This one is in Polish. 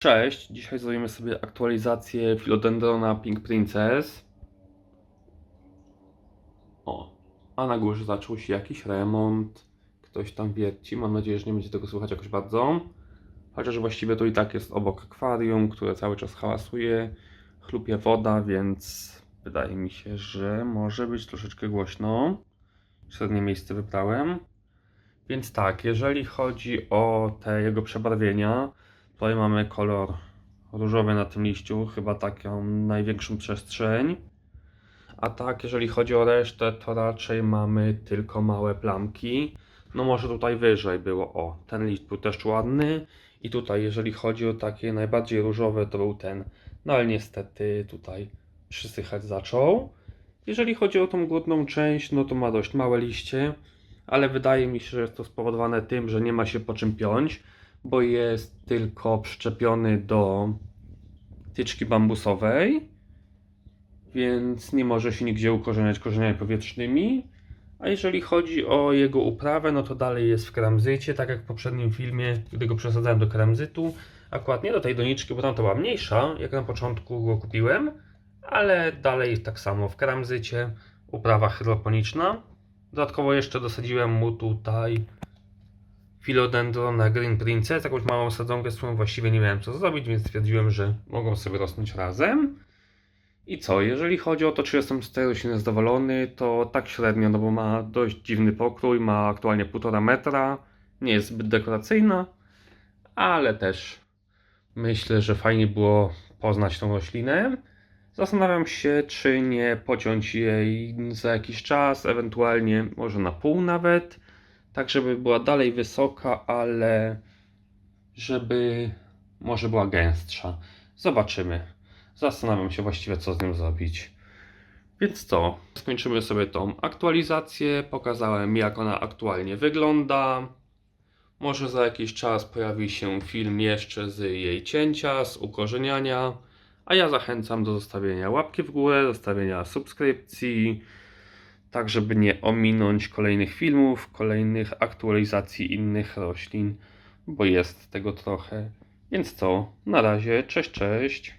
Cześć, dzisiaj zrobimy sobie aktualizację Philodendrona Pink Princess. O, a na górze zaczął się jakiś remont. Ktoś tam wierci. Mam nadzieję, że nie będzie tego słychać jakoś bardzo. Chociaż właściwie to i tak jest obok akwarium, które cały czas hałasuje. Chlupie woda, więc wydaje mi się, że może być troszeczkę głośno. Średnie miejsce wybrałem. Więc tak, jeżeli chodzi o te jego przebarwienia, Tutaj mamy kolor różowy na tym liściu, chyba taką największą przestrzeń. A tak, jeżeli chodzi o resztę, to raczej mamy tylko małe plamki. No może tutaj wyżej było, o, ten liść był też ładny. I tutaj, jeżeli chodzi o takie najbardziej różowe, to był ten. No ale niestety tutaj przysychać zaczął. Jeżeli chodzi o tą górną część, no to ma dość małe liście. Ale wydaje mi się, że jest to spowodowane tym, że nie ma się po czym piąć bo jest tylko przyczepiony do tyczki bambusowej, więc nie może się nigdzie ukorzeniać korzeniami powietrznymi. A jeżeli chodzi o jego uprawę, no to dalej jest w keramzycie, tak jak w poprzednim filmie, gdy go przesadzałem do keramzytu. Akurat nie do tej doniczki, bo tam to była mniejsza, jak na początku go kupiłem, ale dalej tak samo w keramzycie, uprawa hydroponiczna. Dodatkowo jeszcze dosadziłem mu tutaj Philodendrona Green Princess, jakąś małą sadzonkę, z którą właściwie nie miałem co zrobić, więc stwierdziłem, że mogą sobie rosnąć razem. I co, jeżeli chodzi o to, czy jestem z tej rośliny zadowolony, to tak średnio, no bo ma dość dziwny pokrój, ma aktualnie 1,5 metra, nie jest zbyt dekoracyjna, ale też myślę, że fajnie było poznać tą roślinę. Zastanawiam się, czy nie pociąć jej za jakiś czas, ewentualnie może na pół nawet tak żeby była dalej wysoka, ale żeby może była gęstsza. Zobaczymy. Zastanawiam się właściwie, co z nią zrobić. Więc co? Skończymy sobie tą aktualizację. Pokazałem, jak ona aktualnie wygląda. Może za jakiś czas pojawi się film jeszcze z jej cięcia, z ukorzeniania. A ja zachęcam do zostawienia łapki w górę, zostawienia subskrypcji tak żeby nie ominąć kolejnych filmów, kolejnych aktualizacji innych roślin, bo jest tego trochę. Więc co, na razie, cześć, cześć.